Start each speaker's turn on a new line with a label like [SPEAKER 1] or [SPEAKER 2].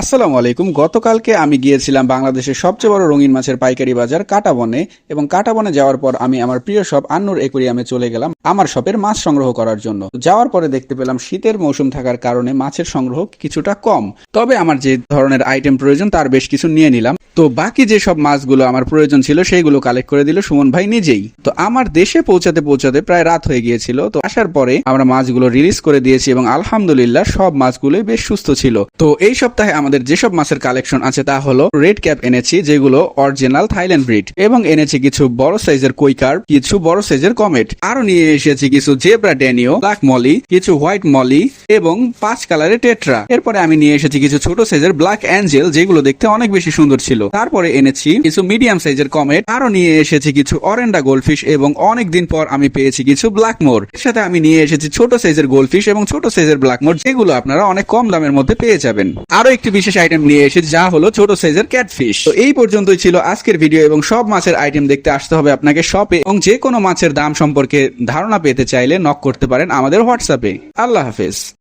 [SPEAKER 1] আসসালামু আলাইকুম। গতকালকে আমি গিয়েছিলাম বাংলাদেশের সবচেয়ে বড় রঙিন মাছের পাইকারি বাজার কাটাবনে এবং কাটাবনে যাওয়ার পর আমি আমার প্রিয় সব আন্নুর একুরিয়ামে চলে গেলাম আমার শপের মাছ সংগ্রহ করার জন্য। যাওয়ার পরে দেখতে পেলাম শীতের মৌসুম থাকার কারণে মাছের সংগ্রহ কিছুটা কম। তবে আমার যে ধরনের আইটেম প্রয়োজন তার বেশ কিছু নিয়ে নিলাম। তো বাকি যে সব মাছগুলো আমার প্রয়োজন ছিল, সেইগুলো কালেক্ট করে দিল সুমন ভাই নিজেই। তো আমার দেশে পৌঁছাতে পৌঁছাতে প্রায় রাত হয়ে গিয়েছিল, তো আসার পরে আমরা মাছগুলো রিলিজ করে দিয়েছি এবং আলহামদুলিল্লাহ সব মাছগুলোই বেশ সুস্থ ছিল। তো এই সপ্তাহে আমাদের যেসব মাছের কালেকশন আছে তা হলো রেড ক্যাপ এনেছি, যেগুলো অরিজিনাল থাইল্যান্ড ব্রিড এবং এনেছি কিছু বড় সাইজের কৈকার কিছু বড় সাইজের কমেট আরও নিয়ে এসেছি কিছু জেব্রা ড্যানিও ব্ল্যাক মলি কিছু হোয়াইট মলি এবং পাঁচ কালারের টেট্রা এরপরে আমি নিয়ে এসেছি কিছু ছোট সাইজের ব্ল্যাক অ্যাঞ্জেল যেগুলো দেখতে অনেক বেশি সুন্দর ছিল। তারপরে এনেছি কিছু মিডিয়াম সাইজের কমেট আরও নিয়ে এসেছি কিছু অরেন্ডা গোল্ডফিশ এবং অনেক দিন পর আমি পেয়েছি কিছু ব্ল্যাক মোর এর সাথে আমি নিয়ে এসেছি ছোট সাইজের গোল্ডফিশ এবং ছোট সাইজের ব্ল্যাক মোর যেগুলো আপনারা অনেক কম দামের মধ্যে পেয়ে যাবেন। আরও একটি বিশেষ আইটেম নিয়ে এসেছি, যা হলো ছোট সাইজের ক্যাটফিশ তো এই পর্যন্তই ছিল আজকের ভিডিও এবং সব মাছের আইটেম দেখতে আসতে হবে আপনাকে শপে এবং যে কোনো মাছের দাম সম্পর্কে ধারণা পেতে চাইলে নক করতে পারেন আমাদের হোয়াটসঅ্যাপে আল্লাহ হাফেজ।